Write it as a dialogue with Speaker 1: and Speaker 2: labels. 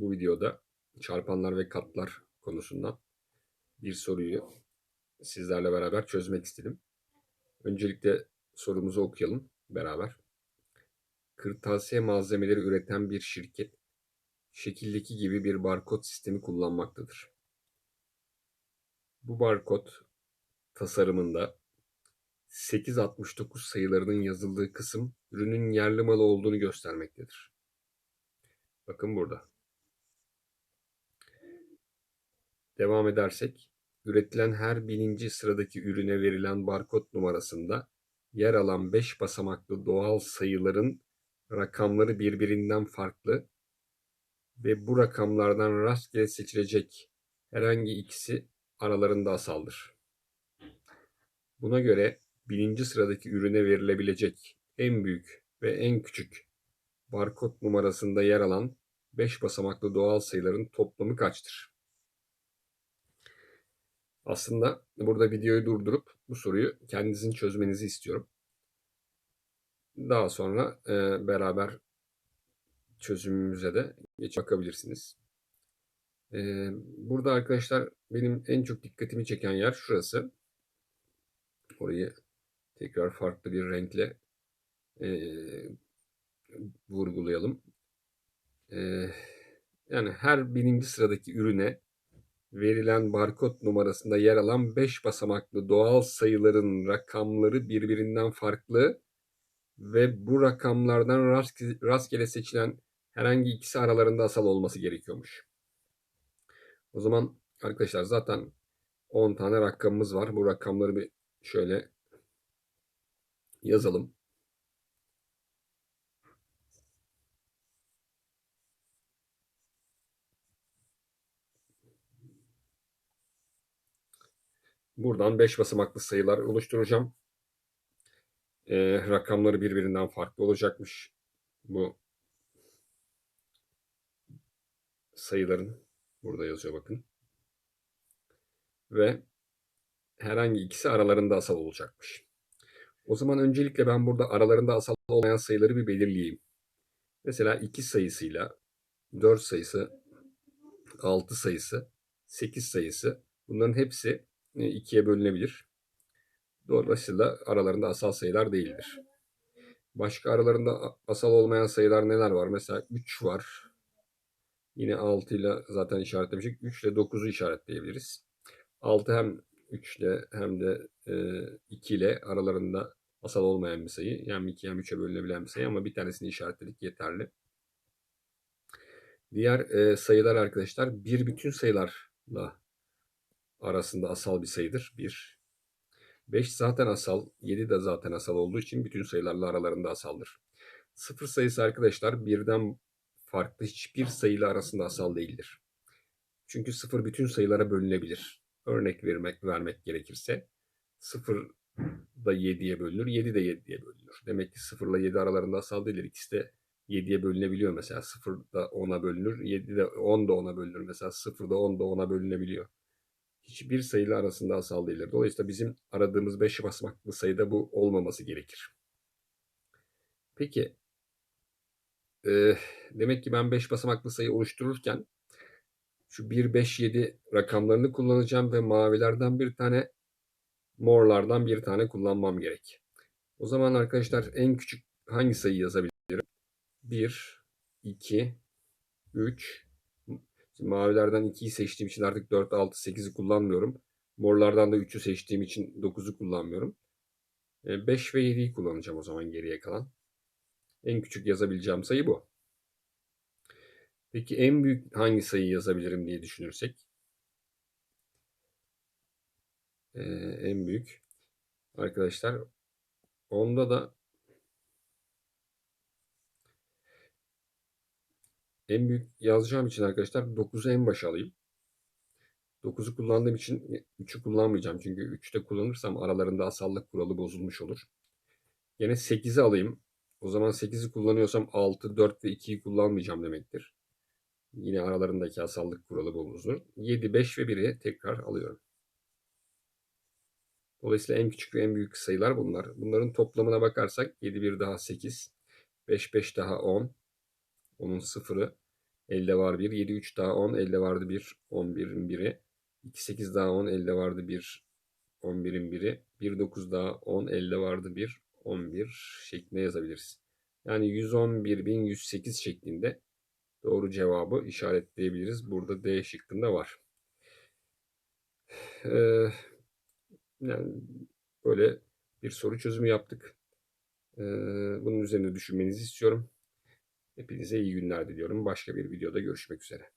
Speaker 1: bu videoda çarpanlar ve katlar konusundan bir soruyu sizlerle beraber çözmek istedim. Öncelikle sorumuzu okuyalım beraber. Kırtasiye malzemeleri üreten bir şirket şekildeki gibi bir barkod sistemi kullanmaktadır. Bu barkod tasarımında 869 sayılarının yazıldığı kısım ürünün yerli malı olduğunu göstermektedir. Bakın burada. Devam edersek, üretilen her bininci sıradaki ürüne verilen barkod numarasında yer alan 5 basamaklı doğal sayıların rakamları birbirinden farklı ve bu rakamlardan rastgele seçilecek herhangi ikisi aralarında asaldır. Buna göre bininci sıradaki ürüne verilebilecek en büyük ve en küçük barkod numarasında yer alan 5 basamaklı doğal sayıların toplamı kaçtır? Aslında burada videoyu durdurup bu soruyu kendinizin çözmenizi istiyorum. Daha sonra e, beraber çözümümüze de geç bakabilirsiniz. E, burada arkadaşlar benim en çok dikkatimi çeken yer şurası. Orayı tekrar farklı bir renkle e, vurgulayalım. E, yani her bininci sıradaki ürüne verilen barkod numarasında yer alan 5 basamaklı doğal sayıların rakamları birbirinden farklı ve bu rakamlardan rastgele seçilen herhangi ikisi aralarında asal olması gerekiyormuş. O zaman arkadaşlar zaten 10 tane rakamımız var. Bu rakamları bir şöyle yazalım. Buradan 5 basamaklı sayılar oluşturacağım. Ee, rakamları birbirinden farklı olacakmış. Bu sayıların burada yazıyor bakın. Ve herhangi ikisi aralarında asal olacakmış. O zaman öncelikle ben burada aralarında asal olmayan sayıları bir belirleyeyim. Mesela 2 sayısıyla 4 sayısı, 6 sayısı, 8 sayısı bunların hepsi ikiye bölünebilir. Dolayısıyla aralarında asal sayılar değildir. Başka aralarında asal olmayan sayılar neler var? Mesela 3 var. Yine 6 ile zaten işaretlemiştik. 3 ile 9'u işaretleyebiliriz. 6 hem 3 ile hem de e, 2 ile aralarında asal olmayan bir sayı. Hem 2 hem 3'e bölünebilen bir sayı ama bir tanesini işaretledik yeterli. Diğer e, sayılar arkadaşlar bir bütün sayılarla arasında asal bir sayıdır. 1. 5 zaten asal, 7 de zaten asal olduğu için bütün sayılarla aralarında asaldır. Sıfır sayısı arkadaşlar birden farklı hiçbir sayıyla arasında asal değildir. Çünkü sıfır bütün sayılara bölünebilir. Örnek vermek, vermek gerekirse 0 da 7'ye bölünür, 7 de 7'ye bölünür. Demek ki 0 ile 7 aralarında asal değildir. İkisi de 7'ye bölünebiliyor mesela. 0 da 10'a bölünür, 7 de 10 da 10'a bölünür. Mesela 0 da 10 da 10'a bölünebiliyor. Hiçbir sayıyla arasında asal değildir. Dolayısıyla bizim aradığımız 5 basamaklı sayıda bu olmaması gerekir. Peki, e, demek ki ben 5 basamaklı sayı oluştururken şu 1, 5, 7 rakamlarını kullanacağım ve mavilerden bir tane morlardan bir tane kullanmam gerek. O zaman arkadaşlar en küçük hangi sayı yazabilirim? 1, 2, 3. Şimdi mavilerden 2'yi seçtiğim için artık 4, 6, 8'i kullanmıyorum. Morlardan da 3'ü seçtiğim için 9'u kullanmıyorum. 5 e, ve 7'yi kullanacağım o zaman geriye kalan. En küçük yazabileceğim sayı bu. Peki en büyük hangi sayı yazabilirim diye düşünürsek. Ee, en büyük. Arkadaşlar onda da en büyük yazacağım için arkadaşlar 9'u en başa alayım. 9'u kullandığım için 3'ü kullanmayacağım. Çünkü 3'te kullanırsam aralarında asallık kuralı bozulmuş olur. Yine 8'i alayım. O zaman 8'i kullanıyorsam 6, 4 ve 2'yi kullanmayacağım demektir. Yine aralarındaki asallık kuralı bozulur. 7, 5 ve 1'i tekrar alıyorum. Dolayısıyla en küçük ve en büyük sayılar bunlar. Bunların toplamına bakarsak 7 1 daha 8, 5 5 daha 10, onun sıfırı. elde var 1. 7 3 daha 10 elde vardı 1. 11'in biri. 2 8 daha 10 elde vardı 1. 11'in biri. 1 9 daha 10 elde vardı 1. 11 şeklinde yazabiliriz. Yani 111.108 şeklinde doğru cevabı işaretleyebiliriz. Burada D şıkkında var. Ee, yani böyle bir soru çözümü yaptık. Ee, bunun üzerine düşünmenizi istiyorum. Hepinize iyi günler diliyorum. Başka bir videoda görüşmek üzere.